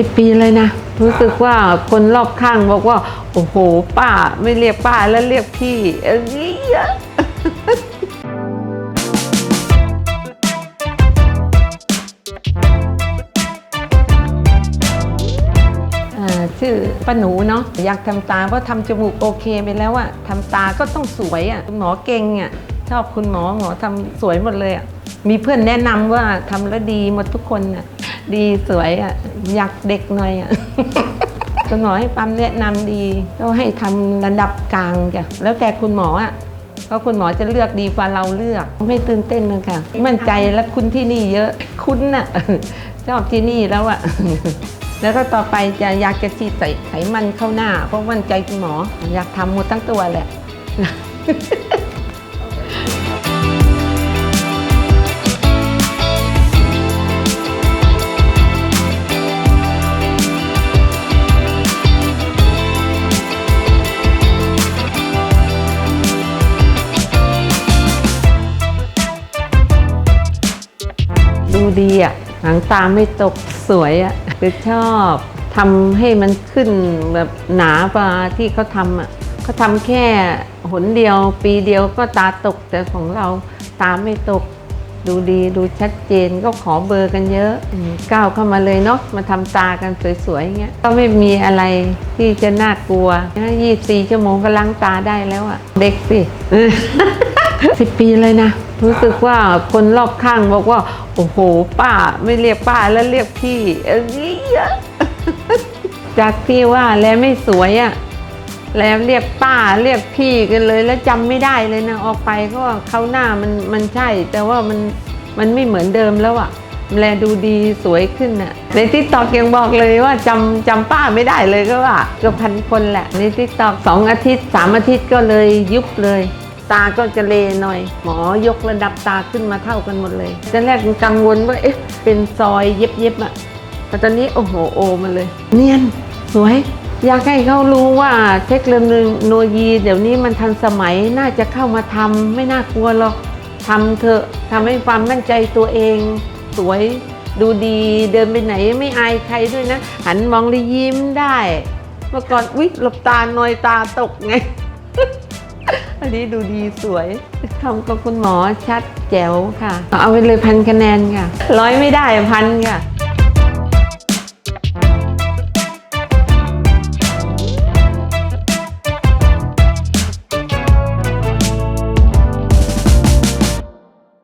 สิบปีเลยนะ รู้สึกว่าคนรอบข้างบอกว่า โอ้โห ป้าไม่เรียกป้าแล้วเรียกพี่เอ้ยอะอ่าชื่อป้าหนูเนาะอยากทำตาเพราะทำจมูกโอเคไปแล้วอะทำตาก็ต้องสวยอะหมอเก่งอะชอบคุณหมอหมอทำสวยหมดเลยอะมีเพื่อนแนะนำว่าทำแล้วดีหมดทุกคนอะ ดีสวยอะอยากเด็กหน่อยอะคุณหมอให้ปั๊มแนะนำดีก็ให้ทำระดับกลางจ้ะแล้วแต่คุณหมออะเพราะคุณหมอจะเลือกดีกว่าเราเลือกไม่ตื่นเต้นเลยค่ะ มั่นใจและคุณที่นี่เยอะคุ้นน่ะชอบที่นี่แล้วอะแล้วก็ต่อไปจะอยากจะฉีดใส่ไขมันเข้าหน้า เพราะมั่นใจคุณหมออยากทำหมดทั้งตัวแหละ ดูดีอะหางตาไม่ตกสวยอะคือชอบทำให้มันขึ้นแบบหนาปลาที่เขาทำอะเขาทำแค่หนเดียวปีเดียวก็ตาตกแต่ของเราตาไม่ตกดูดีดูชัดเจนก็ขอเบอร์กันเยอะอก้าวเข้ามาเลยเนาะมาทำตากันสวยๆอย่างเงี้ยก็ไม่มีอะไรที่จะน่ากลัวยี่สี่ชั่วโมงก็ล้างตาได้แล้วอะเด็กสิสิบปีเลยนะ รู้สึกว่าคนรอบข้างบอกว่า โอ้โห ป้าไม่เรียกป้าแล้วเรียกพี่เอ้ยเยอะจากที่ว่าแล้วไม่สวยอะแล้วเรียกป้าเรียกพี่กันเลย แล้วจำไม่ได้เลยนะออกไปก็เขาหน้ามันมันใช่ แต่ว่ามันมันไม่เหมือนเดิมแล้วอะแลดูดีสวยขึ้นน่ะ ในทิกตอกยังบอกเลยว่าจำจำป้าไม่ได้เลยก็ว่าเกือบพันคนแหละ ในทิกตอกสองอาทิตย์สามอาทิตย์ก็เลยยุบเลย ตาก็จะเลหน่อย หมอยกระดับตาขึ้นมาเท่ากันหมดเลยตอนแรกกังวลว่าเอ๊ะเป็นซอยเย็บๆอะแต่ตอนนี้โอ้โหโอมาเลย เนียนสวย อยากให้เขารู้ว่าเทคโนโลยีเดี๋ยวนี้มันทันสมัยน่าจะเข้ามาทำไม่น่ากลัวหรอกทำเถอะทำให้ความมั่นใจตัวเอง สวยดูดีเดินไปไหนไม่อายใครด้วยนะ หันมองแล้วยิ้มได้ เมื่อก่อนวิหลบตาหน่อยตาตกไง อันนี้ดูดีสวยทำกับคุณหมอชัดแจ๋วค่ะ เอาไปเลยพันคะแนนค่ะ ร้อยไม่ได้พันค่ะ